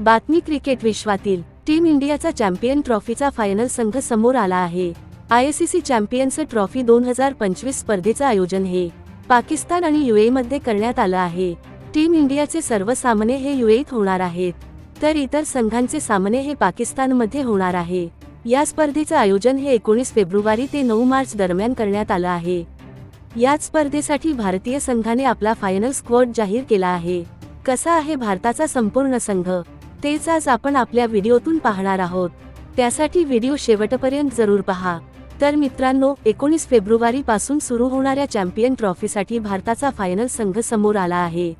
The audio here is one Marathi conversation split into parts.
बातमी क्रिकेट विश्वातील टीम इंडियाचा चॅम्पियन ट्रॉफीचा फायनल संघ समोर आला आहे. आयसीसी चॅम्पियन्स ट्रॉफी दोन हजार पंचवीस स्पर्धेचं आयोजन हे पाकिस्तान आणि युए मध्ये करण्यात आलं आहे. टीम इंडियाचे सर्व सामने हे युएत होणार आहेत. तर इतर संघांचे सामने हे पाकिस्तानमध्ये होणार आहे. या स्पर्धेचं आयोजन हे एकोणीस फेब्रुवारी ते नऊ मार्च दरम्यान करण्यात आलं आहे. याच स्पर्धेसाठी भारतीय संघाने आपला फायनल स्क्वॉड जाहीर केला आहे. कसा आहे भारताचा संपूर्ण संघ? तेच आज आपण आपल्या व्हिडिओतून पाहणार आहोत. त्यासाठी व्हिडिओ शेवटपर्यंत जरूर पहा. तर मित्रांनो एकोणीस फेब्रुवारी पासून सुरू होणाऱ्या चॅम्पियन ट्रॉफीसाठी भारताचा फायनल संघ समोर आला आहे.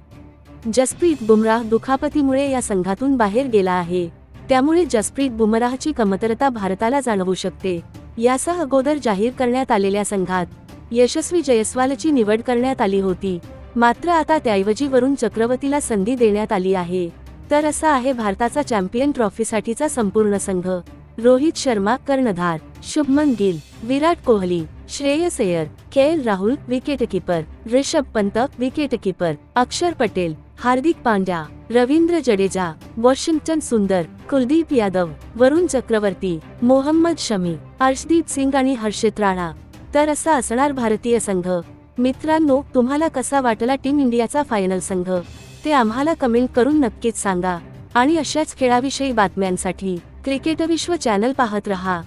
जसप्रीत बुमराह दुखापतीमुळे या संघातून बाहेर गेला आहे. त्यामुळे जसप्रीत बुमराहची कमतरता भारताला जाणवू शकते. यासह अगोदर जाहीर करण्यात आलेल्या संघात यशस्वी जयस्वालची निवड करण्यात आली होती. मात्र आता त्याऐवजी वरुण चक्रवर्तीला संधी देण्यात आली आहे. तर असा आहे भारताचा चॅम्पियन ट्रॉफीसाठीचा संपूर्ण संघ. रोहित शर्मा कर्णधार. Shubman Gill Virat Kohli. Shreyas Iyer K L Rahul wicketkeeper. Rishabh Pant wicketkeeper. Axar Patel Hardik Pandya. Ravindra Jadeja Washington Sundar Kuldeep Yadav Varun Chakravarthy Mohammed Shami Arshdeep Singh आणि हर्षित राणा. तर असा असणार भारतीय संघ. मित्रांनो तुम्हाला कसा वाटला टीम इंडियाचा फायनल संघ? ते आम्हाला कमेंट करून नक्कीच सांगा. आणि अशाच खेळाविषयी बातम्यांसाठी क्रिकेट विश्व चॅनल पाहत रहा.